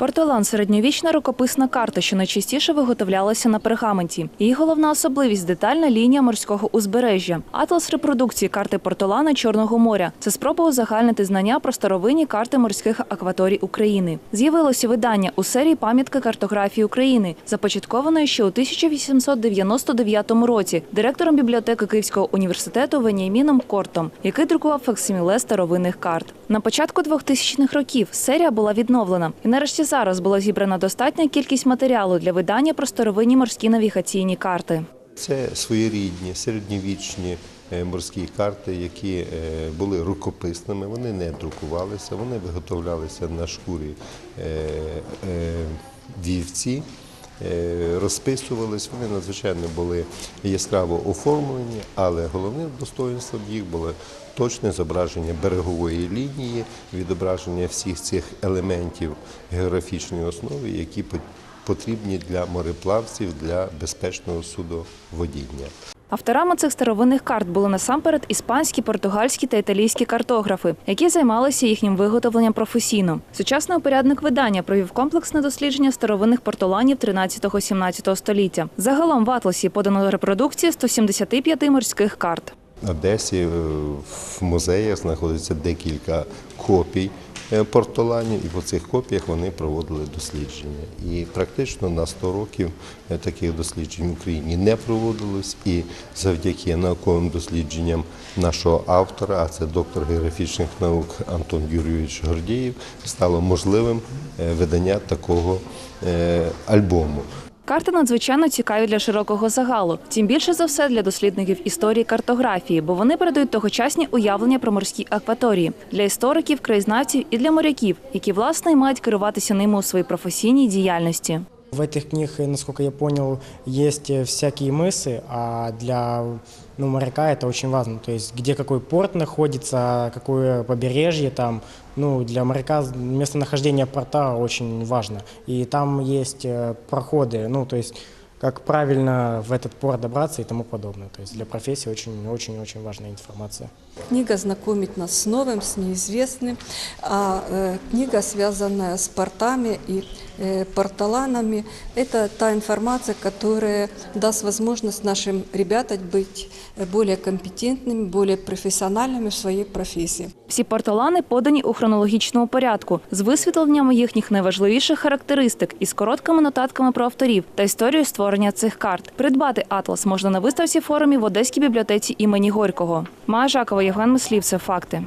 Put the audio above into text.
Портолан середньовічна рукописна карта, що найчастіше виготовлялася на пергаменті. Її головна особливість детальна лінія морського узбережжя. Атлас репродукції карти Портолана Чорного моря. Це спроба узагальнити знання про старовинні карти морських акваторій України. З'явилося видання у серії пам'ятка картографії України, започаткованої ще у 1899 році директором бібліотеки Київського університету Веніаміном Кортом, який друкував факсиміле старовинних карт. На початку 2000-х років серія була відновлена, і нарешті зараз була зібрана достатня кількість матеріалу для видання про старовинні морські навігаційні карти. Це своєрідні середньовічні е, морські карти, які е, були рукописними. Вони не друкувалися, вони виготовлялися на шкурі е, вівці. Е, Розписувались, вони надзвичайно були яскраво оформлені, але головним достоїнством їх було точне зображення берегової лінії, відображення всіх цих елементів географічної основи, які по- потрібні для мореплавців для безпечного судоводіння. Авторами цих старовинних карт були насамперед іспанські, португальські та італійські картографи, які займалися їхнім виготовленням професійно. Сучасний упорядник видання провів комплексне дослідження старовинних портоланів 13-17 століття. Загалом в атласі подано репродукції 175 морських карт. Одесі е, в музеях знаходиться декілька копій е, портоланів, і по цих копіях вони проводили дослідження. І практично на 100 років е, таких досліджень в Україні не проводилось. І завдяки науковим дослідженням нашого автора, а це доктор географічних наук Антон Юрійович Гордієв, стало можливим е, видання такого альбому. Карти надзвичайно цікаві для широкого загалу, тим більше за все для дослідників історії картографії, бо вони передають тогочасні уявлення про морські акваторії для істориків, краєзнавців і для моряків, які власне мають керуватися ними у своїй професійній діяльності. В этих книгах, насколько я понял, есть э, всякие мысы, а для ну, моряка это очень важно. То есть где какой порт находится, какое побережье там. Ну, для моряка местонахождение порта очень важно. И там есть э, проходы, ну, то есть как правильно в этот порт добраться и тому подобное. То есть для профессии очень-очень-очень важная информация. Книга знакомит нас с новым, с неизвестным, а э, книга, связанная с портами и э, порталанами, это та информация, которая даст возможность нашим ребятам быть э, более компетентными, более профессиональными в своей профессии. Всі портолани подані у хронологічному порядку з висвітленням їхніх найважливіших характеристик і з короткими нотатками про авторів та історію створення цих карт. Придбати атлас можна на виставці форумі в Одеській бібліотеці імені Горького. Майя Жакова, Євген Мислів. Це факти.